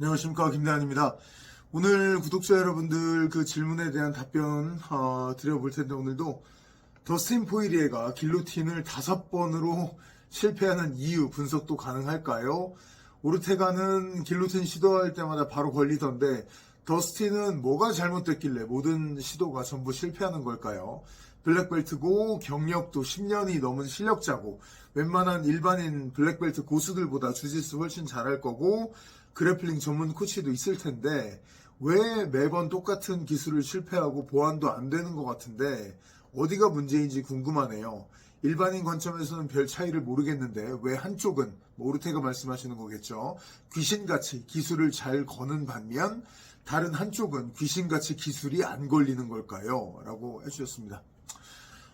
안녕하십니까 김대한입니다. 오늘 구독자 여러분들 그 질문에 대한 답변 어, 드려볼 텐데 오늘도 더스틴 포이리에가 길로틴을 다섯 번으로 실패하는 이유 분석도 가능할까요? 오르테가는 길로틴 시도할 때마다 바로 걸리던데 더스틴은 뭐가 잘못됐길래 모든 시도가 전부 실패하는 걸까요? 블랙벨트고 경력도 10년이 넘은 실력자고 웬만한 일반인 블랙벨트 고수들보다 주짓수 훨씬 잘할 거고 그래플링 전문 코치도 있을 텐데 왜 매번 똑같은 기술을 실패하고 보완도 안 되는 것 같은데 어디가 문제인지 궁금하네요. 일반인 관점에서는 별 차이를 모르겠는데 왜 한쪽은 뭐 오르테가 말씀하시는 거겠죠. 귀신같이 기술을 잘 거는 반면 다른 한쪽은 귀신같이 기술이 안 걸리는 걸까요? 라고 해주셨습니다.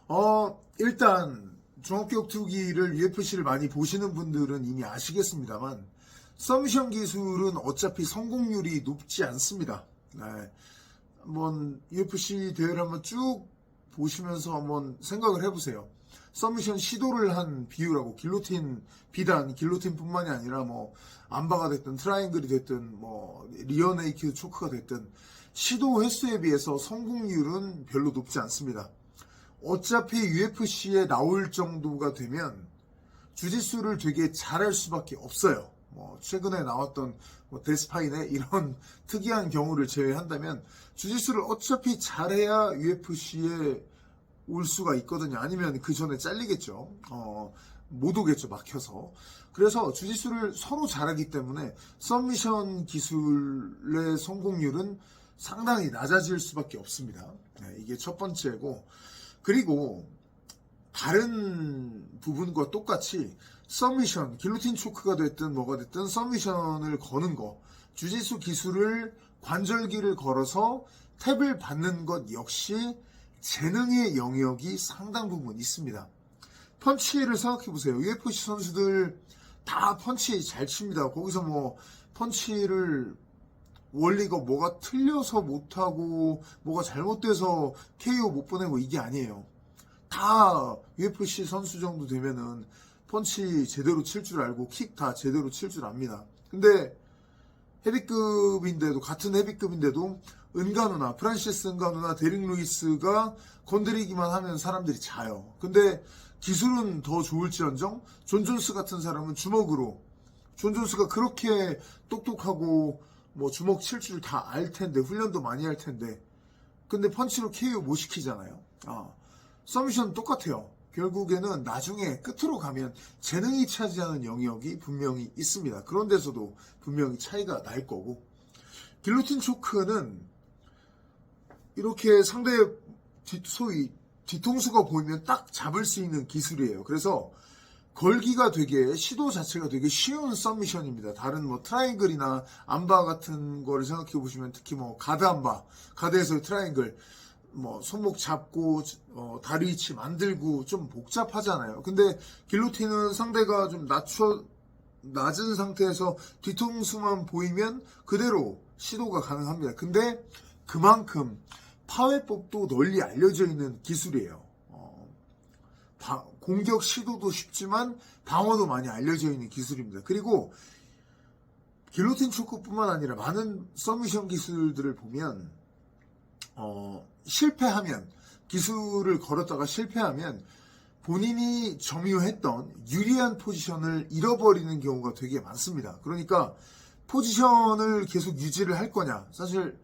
어, 일단 종합격 투기를 UFC를 많이 보시는 분들은 이미 아시겠습니다만 서미션 기술은 어차피 성공률이 높지 않습니다. 네. 한번 UFC 대회를 한번 쭉 보시면서 한번 생각을 해보세요. 서미션 시도를 한 비율하고 길로틴 비단 길로틴뿐만이 아니라 뭐 안바가 됐든 트라이앵글이 됐든 뭐 리어 네이키드 초크가 됐든 시도 횟수에 비해서 성공률은 별로 높지 않습니다. 어차피 UFC에 나올 정도가 되면 주짓수를 되게 잘할 수밖에 없어요. 뭐 최근에 나왔던 뭐 데스파인의 이런 특이한 경우를 제외한다면 주짓수를 어차피 잘해야 UFC에 올 수가 있거든요. 아니면 그 전에 잘리겠죠. 어, 못 오겠죠. 막혀서. 그래서 주짓수를 서로 잘하기 때문에 썸미션 기술의 성공률은 상당히 낮아질 수밖에 없습니다. 네, 이게 첫 번째고 그리고 다른 부분과 똑같이 서미션, 길로틴 초크가 됐든 뭐가 됐든 서미션을 거는 거, 주짓수 기술을 관절기를 걸어서 탭을 받는 것 역시 재능의 영역이 상당 부분 있습니다. 펀치를 생각해 보세요. UFC 선수들 다 펀치 잘 칩니다. 거기서 뭐 펀치를 원리가 뭐가 틀려서 못하고 뭐가 잘못돼서 KO 못 보내고 이게 아니에요. 다 UFC 선수 정도 되면은 펀치 제대로 칠 줄 알고 킥 다 제대로 칠 줄 압니다. 근데 헤비급인데도 같은 헤비급인데도 은가누나 프란시스 은가누나 데릭 루이스가 건드리기만 하면 사람들이 자요. 근데 기술은 더 좋을지언정 존 존스 같은 사람은 주먹으로 존 존스가 그렇게 똑똑하고 뭐 주먹 칠 줄 다 알 텐데 훈련도 많이 할 텐데 근데 펀치로 KO 못 시키잖아요. 아, 서미션 똑같아요. 결국에는 나중에 끝으로 가면 재능이 차지하는 영역이 분명히 있습니다. 그런 데서도 분명히 차이가 날 거고 길로틴 초크는 이렇게 상대 뒤- 소위 뒤통수가 보이면 딱 잡을 수 있는 기술이에요. 그래서 걸기가 되게 시도 자체가 되게 쉬운 썸미션입니다. 다른 뭐 트라이앵글이나 암바 같은 거를 생각해 보시면 특히 뭐 가드 암바, 가드에서 트라이앵글 뭐 손목 잡고 어, 다리 위치 만들고 좀 복잡하잖아요. 근데 길로틴은 상대가 좀 낮춰 낮은 상태에서 뒤통수만 보이면 그대로 시도가 가능합니다. 근데 그만큼 파회법도 널리 알려져 있는 기술이에요. 어, 바- 공격 시도도 쉽지만 방어도 많이 알려져 있는 기술입니다. 그리고 길로틴 초크뿐만 아니라 많은 서미션 기술들을 보면 어, 실패하면 기술을 걸었다가 실패하면 본인이 점유했던 유리한 포지션을 잃어버리는 경우가 되게 많습니다. 그러니까 포지션을 계속 유지를 할 거냐. 사실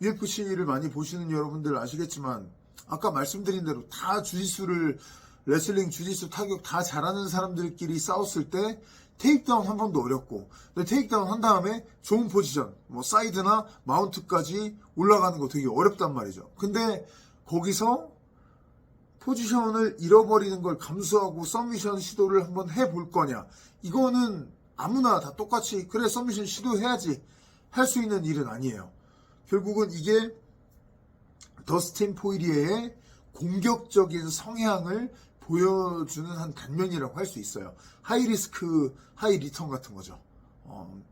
UFC를 많이 보시는 여러분들 아시겠지만 아까 말씀드린 대로 다 주짓수를 레슬링, 주짓수, 타격 다 잘하는 사람들끼리 싸웠을 때 테이크다운 한 번도 어렵고 근데 테이크다운 한 다음에 좋은 포지션 뭐 사이드나 마운트까지 올라가는 거 되게 어렵단 말이죠. 근데 거기서 포지션을 잃어버리는 걸 감수하고 서미션 시도를 한번 해볼 거냐 이거는 아무나 다 똑같이 그래 서미션 시도해야지 할 수 있는 일은 아니에요. 결국은 이게 더스틴 포이리에의 공격적인 성향을 보여주는 한 단면이라고 할 수 있어요. 하이 리스크, 하이 리턴 같은 거죠. 어,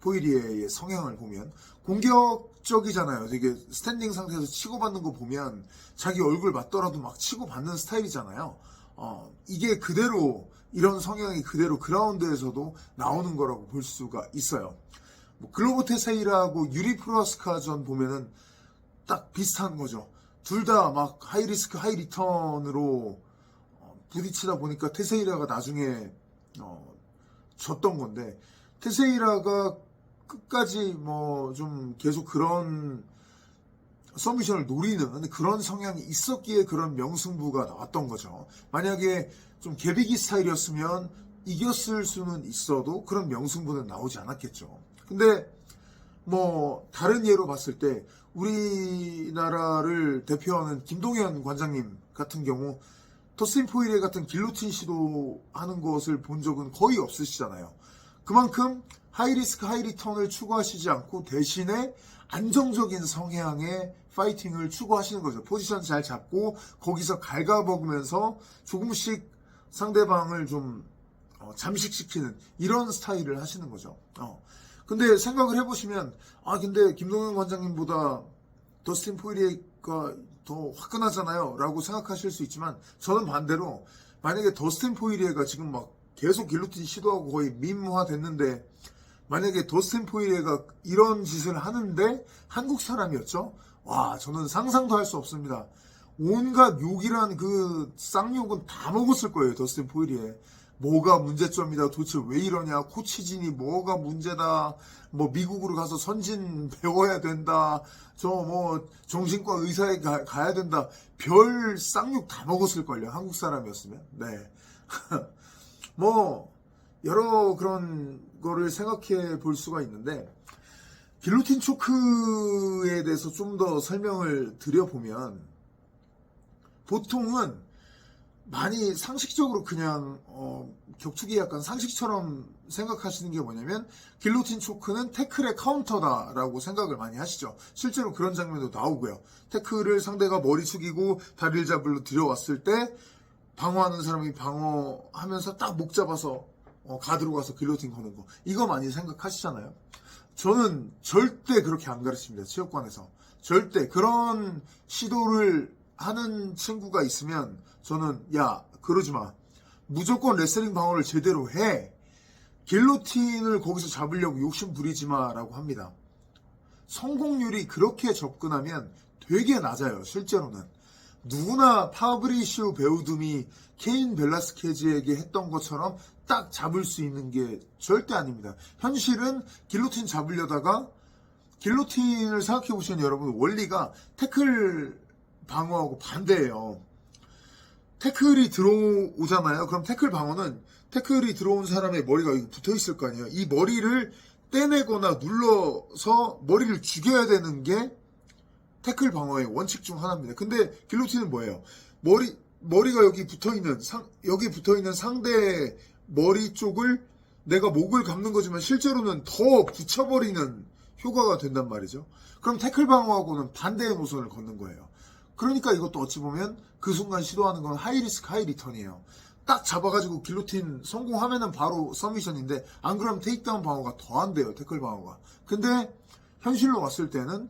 포이리에의 성향을 보면 공격적이잖아요. 되게 스탠딩 상태에서 치고받는 거 보면 자기 얼굴 맞더라도 막 치고받는 스타일이잖아요. 어, 이게 그대로 이런 성향이 그대로 그라운드에서도 나오는 거라고 볼 수가 있어요. 뭐 글로브 테세이라하고 유리 프로스카전 보면은 딱 비슷한 거죠. 둘 다 막 하이 리스크 하이 리턴으로 어, 부딪히다 보니까 테세이라가 나중에 어, 졌던 건데 테세이라가 끝까지 뭐 좀 계속 그런 서미션을 노리는 그런 성향이 있었기에 그런 명승부가 나왔던 거죠. 만약에 좀 개비기 스타일이었으면 이겼을 수는 있어도 그런 명승부는 나오지 않았겠죠. 근데 뭐 다른 예로 봤을 때 우리나라를 대표하는 김동현 관장님 같은 경우 터스틴 포이레 같은 길로틴 시도하는 것을 본 적은 거의 없으시잖아요. 그만큼 하이리스크 하이리턴을 추구하시지 않고 대신에 안정적인 성향의 파이팅을 추구하시는 거죠. 포지션 잘 잡고 거기서 갉아먹으면서 조금씩 상대방을 좀 어, 잠식시키는 이런 스타일을 하시는 거죠. 어. 근데 생각을 해보시면 아 근데 김동현 관장님보다 더스틴 포이리가 더 화끈하잖아요. 라고 생각하실 수 있지만 저는 반대로 만약에 더스틴 포이리가 지금 막 계속 길로틴 시도하고 거의 밈화 됐는데 만약에 더스틴 포이리가 이런 짓을 하는데 한국 사람이었죠? 와 저는 상상도 할 수 없습니다. 온갖 욕이란 그 쌍욕은 다 먹었을 거예요 더스틴 포이리에 뭐가 문제점이다. 도대체 왜 이러냐. 코치진이 뭐가 문제다. 뭐 미국으로 가서 선진 배워야 된다. 저 뭐 정신과 의사에 가, 가야 된다. 별 쌍욕 다 먹었을걸요. 한국 사람이었으면. 네뭐 여러 그런 거를 생각해 볼 수가 있는데 길로틴 초크에 대해서 좀 더 설명을 드려보면 보통은 많이 상식적으로 그냥 어, 격투기 약간 상식처럼 생각하시는 게 뭐냐면 길로틴 초크는 태클의 카운터다라고 생각을 많이 하시죠. 실제로 그런 장면도 나오고요. 태클을 상대가 머리 숙이고 다리를 잡으러 들여왔을 때 방어하는 사람이 방어하면서 딱 목 잡아서 어, 가드로 가서 길로틴 거는 거 이거 많이 생각하시잖아요. 저는 절대 그렇게 안 가르칩니다. 체육관에서 절대 그런 시도를 하는 친구가 있으면 저는 야 그러지 마. 무조건 레슬링 방어를 제대로 해. 길로틴을 거기서 잡으려고 욕심 부리지 마라고 합니다. 성공률이 그렇게 접근하면 되게 낮아요 실제로는. 누구나 파브리시오 베우둠이 케인 벨라스케즈에게 했던 것처럼 딱 잡을 수 있는 게 절대 아닙니다. 현실은 길로틴 잡으려다가 길로틴을 생각해 보시면 여러분 원리가 태클 방어하고 반대예요. 태클이 들어오잖아요. 그럼 태클 방어는 태클이 들어온 사람의 머리가 붙어 있을 거 아니에요. 이 머리를 떼내거나 눌러서 머리를 죽여야 되는 게 태클 방어의 원칙 중 하나입니다. 근데 길로틴은 뭐예요? 머리 머리가 여기 붙어 있는 상 여기 붙어 있는 상대 머리 쪽을 내가 목을 감는 거지만 실제로는 더 붙여버리는 효과가 된단 말이죠. 그럼 태클 방어하고는 반대의 노선을 걷는 거예요. 그러니까 이것도 어찌 보면 그 순간 시도하는 건 하이 리스크 하이 리턴이에요. 딱 잡아가지고 길로틴 성공하면은 바로 서미션인데 안 그러면 테이크다운 방어가 더 안 돼요 태클 방어가. 근데 현실로 왔을 때는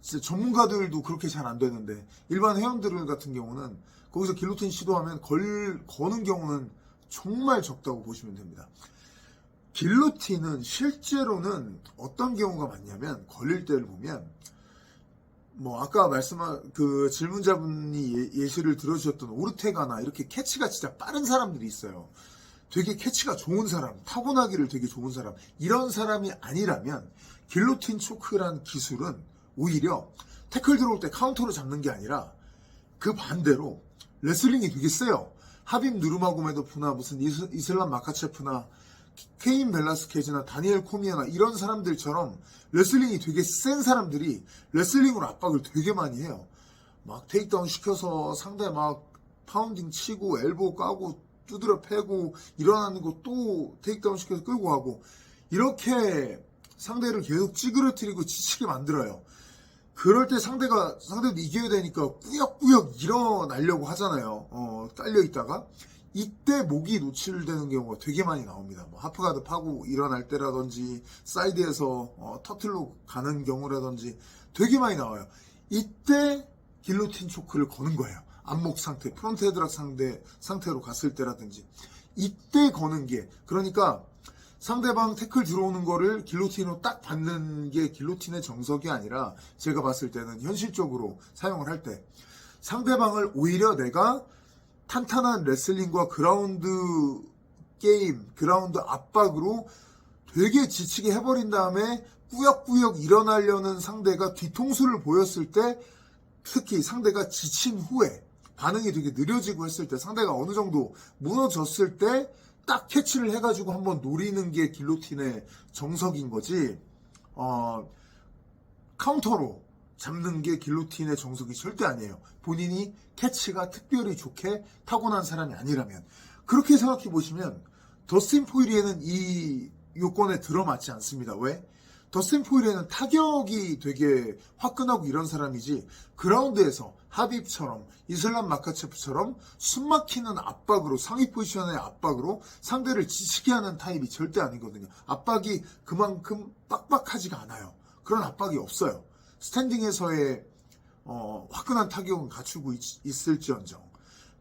전문가들도 그렇게 잘 안 되는데 일반 회원들 같은 경우는 거기서 길로틴 시도하면 걸 거는 경우는 정말 적다고 보시면 됩니다. 길로틴은 실제로는 어떤 경우가 많냐면 걸릴 때를 보면 뭐 아까 말씀한 그 질문자분이 예, 시를 들어주셨던 오르테가나 이렇게 캐치가 진짜 빠른 사람들이 있어요. 되게 캐치가 좋은 사람, 타고나기를 되게 좋은 사람 이런 사람이 아니라면 길로틴 초크란 기술은 오히려 태클 들어올 때 카운터로 잡는 게 아니라 그 반대로 레슬링이 되게 세요. 하빔 누르마고메도프나 무슨 이슬람 마카체프나 케인 벨라스케즈나 다니엘 코미아나 이런 사람들처럼 레슬링이 되게 센 사람들이 레슬링으로 압박을 되게 많이 해요. 막 테이크다운 시켜서 상대 막 파운딩 치고 엘보 까고 두드려 패고 일어나는 거 또 테이크다운 시켜서 끌고 가고 이렇게 상대를 계속 찌그러뜨리고 지치게 만들어요. 그럴 때 상대가 상대도 이겨야 되니까 꾸역꾸역 일어나려고 하잖아요. 어, 깔려 있다가 이때 목이 노출되는 경우가 되게 많이 나옵니다. 뭐 하프가드 파고 일어날 때라든지 사이드에서 어, 터틀로 가는 경우라든지 되게 많이 나와요. 이때 길로틴 초크를 거는 거예요. 안목 상태, 프론트 헤드락 상대 상태로 갔을 때라든지 이때 거는 게 그러니까 상대방 태클 들어오는 거를 길로틴으로 딱 받는 게 길로틴의 정석이 아니라 제가 봤을 때는 현실적으로 사용을 할 때 상대방을 오히려 내가 탄탄한 레슬링과 그라운드 게임, 그라운드 압박으로 되게 지치게 해버린 다음에 꾸역꾸역 일어나려는 상대가 뒤통수를 보였을 때 특히 상대가 지친 후에 반응이 되게 느려지고 했을 때 상대가 어느 정도 무너졌을 때 딱 캐치를 해가지고 한번 노리는 게 길로틴의 정석인 거지. 어, 카운터로 잡는 게 길로틴의 정석이 절대 아니에요. 본인이 캐치가 특별히 좋게 타고난 사람이 아니라면 그렇게 생각해 보시면 더스틴 포일리에는 이 요건에 들어맞지 않습니다. 왜? 더스틴 포일리에는 타격이 되게 화끈하고 이런 사람이지 그라운드에서 하빕처럼 이슬람 마카체프처럼 숨막히는 압박으로 상위 포지션의 압박으로 상대를 지치게 하는 타입이 절대 아니거든요. 압박이 그만큼 빡빡하지가 않아요. 그런 압박이 없어요. 스탠딩에서의 어, 화끈한 타격은 갖추고 있, 을지언정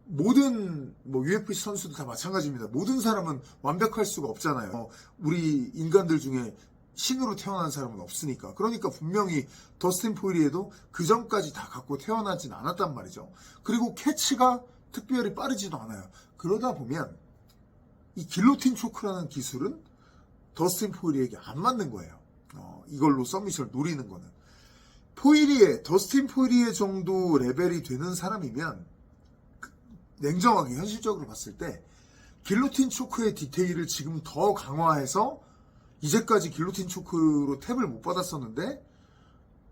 모든 뭐 UFC 선수들 다 마찬가지입니다. 모든 사람은 완벽할 수가 없잖아요. 어, 우리 인간들 중에 신으로 태어난 사람은 없으니까. 그러니까 분명히 더스틴 포일리에도 그 전까지 다 갖고 태어나진 않았단 말이죠. 그리고 캐치가 특별히 빠르지도 않아요. 그러다 보면 이 길로틴 초크라는 기술은 더스틴 포일리에게 안 맞는 거예요. 어, 이걸로 서밋을 노리는 거는. 포일리에, 더스틴 포일리에 정도 레벨이 되는 사람이면 그- 냉정하게 현실적으로 봤을 때 길로틴 초크의 디테일을 지금 더 강화해서 이제까지 길로틴 초크로 탭을 못 받았었는데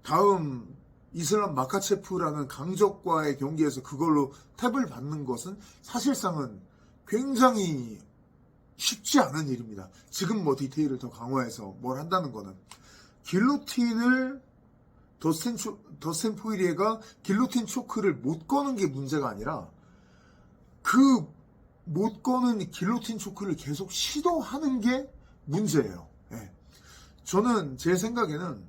다음 이슬람 마카체프라는 강적과의 경기에서 그걸로 탭을 받는 것은 사실상은 굉장히 쉽지 않은 일입니다. 지금 뭐 디테일을 더 강화해서 뭘 한다는 거는 길로틴을 더스틴, 초, 더스틴 포이리에가 길로틴 초크를 못 거는 게 문제가 아니라 그 못 거는 길로틴 초크를 계속 시도하는 게 문제예요. 예. 저는 제 생각에는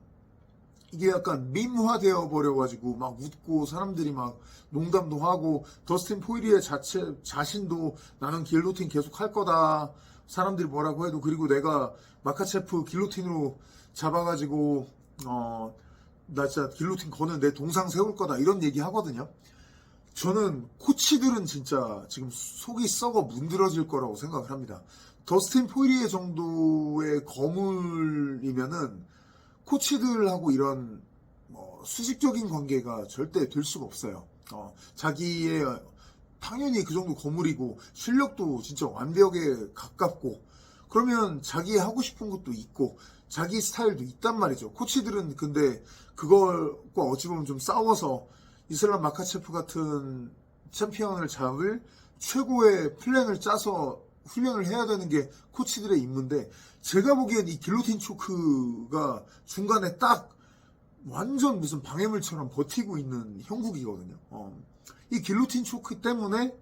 이게 약간 밈화되어 버려가지고 막 웃고 사람들이 막 농담도 하고 더스틴 포이리의 자체 자신도 나는 길로틴 계속 할 거다 사람들이 뭐라고 해도 그리고 내가 마카체프 길로틴으로 잡아가지고 어 나 진짜 길로틴 거는 내 동상 세울 거다 이런 얘기 하거든요. 저는 코치들은 진짜 지금 속이 썩어 문드러질 거라고 생각을 합니다. 더스틴 포이리에 정도의 거물이면은 코치들하고 이런 뭐 수직적인 관계가 절대 될 수가 없어요. 어, 자기의 당연히 그 정도 거물이고 실력도 진짜 완벽에 가깝고 그러면 자기 하고 싶은 것도 있고 자기 스타일도 있단 말이죠. 코치들은 근데 그걸과 어찌 보면 좀 싸워서 이슬람 마카체프 같은 챔피언을 잡을 최고의 플랜을 짜서 훈련을 해야 되는 게 코치들의 임무인데 제가 보기엔 이 길로틴 초크가 중간에 딱 완전 무슨 방해물처럼 버티고 있는 형국이거든요. 어. 이 길로틴 초크 때문에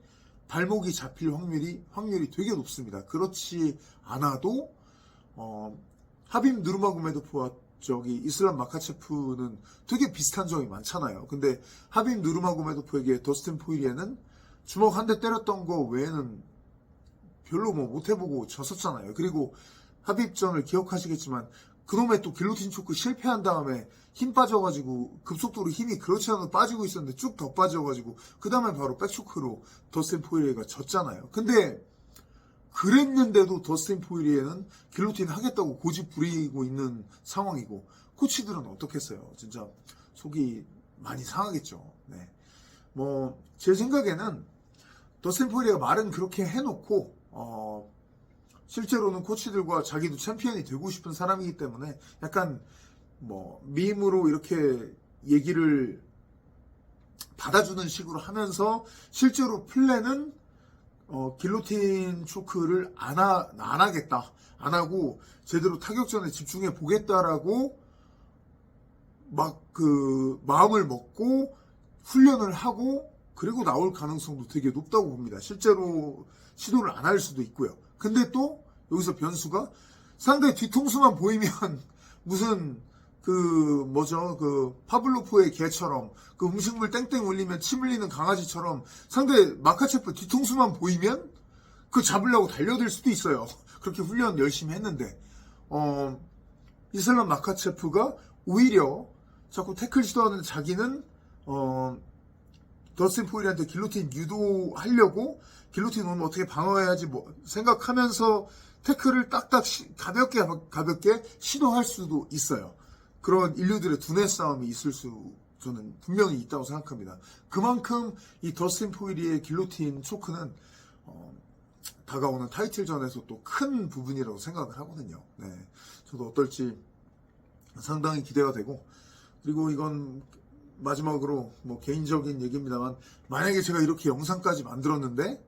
발목이 잡힐 확률이 확률이 되게 높습니다. 그렇지 않아도 어, 하빔 누르마고메도프와 저기 이슬람 마카체프는 되게 비슷한 점이 많잖아요. 근데 하빔 누르마고메도프에게 더스틴 포이리에는 주먹 한 대 때렸던 거 외에는 별로 뭐 못해보고 졌었잖아요. 그리고 합입전을 기억하시겠지만 그놈의 또 길로틴 초크 실패한 다음에 힘 빠져가지고 급속도로 힘이 그렇지 않아도 빠지고 있었는데 쭉 더 빠져가지고 그 다음에 바로 백초크로 더스틴 포이리에가 졌잖아요. 근데 그랬는데도 더스틴 포이리에는 길로틴 하겠다고 고집 부리고 있는 상황이고 코치들은 어떻겠어요? 진짜 속이 많이 상하겠죠. 네. 뭐 제 생각에는 더스틴 포이리가 말은 그렇게 해놓고 어, 실제로는 코치들과 자기도 챔피언이 되고 싶은 사람이기 때문에 약간 뭐 밈으로 이렇게 얘기를 받아주는 식으로 하면서 실제로 플랜은 어, 길로틴 초크를 안, 하, 안 하겠다. 안 하고 제대로 타격전에 집중해 보겠다라고 막 그 마음을 먹고 훈련을 하고 그리고 나올 가능성도 되게 높다고 봅니다. 실제로 시도를 안 할 수도 있고요. 근데 또 여기서 변수가 상대 뒤통수만 보이면 무슨 그 뭐죠 그 파블로프의 개처럼 그 음식물 땡땡 울리면 침 흘리는 강아지처럼 상대 마카체프 뒤통수만 보이면 그 잡으려고 달려들 수도 있어요. 그렇게 훈련 열심히 했는데 어, 이슬람 마카체프가 오히려 자꾸 태클 시도하는 자기는 어, 더스틴 포일한테 길로틴 유도하려고 길로틴 오면 어떻게 방어해야지 뭐 생각하면서 태클을 딱딱 시- 가볍게 가볍게 시도할 수도 있어요. 그런 인류들의 두뇌 싸움이 있을 수 저는 분명히 있다고 생각합니다. 그만큼 이 더스틴 포일의 길로틴 초크는 어, 다가오는 타이틀전에서 또 큰 부분이라고 생각을 하거든요. 네, 저도 어떨지 상당히 기대가 되고 그리고 이건 마지막으로 뭐 개인적인 얘기입니다만 만약에 제가 이렇게 영상까지 만들었는데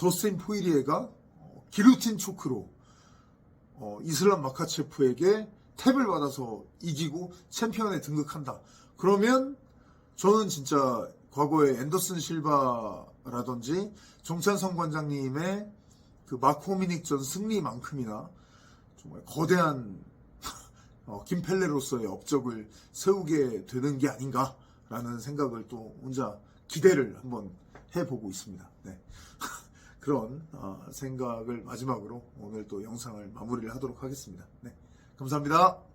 더스틴 포이리에가 어, 기루틴 초크로 어, 이슬람 마카체프에게 탭을 받아서 이기고 챔피언에 등극한다. 그러면 저는 진짜 과거에 앤더슨 실바라든지 정찬성 관장님의 그 마코미닉전 승리만큼이나 정말 거대한 어, 김펠레로서의 업적을 세우게 되는 게 아닌가라는 생각을 또 혼자 기대를 한번 해보고 있습니다. 네. 그런 어, 생각을 마지막으로 오늘 또 영상을 마무리를 하도록 하겠습니다. 네. 감사합니다.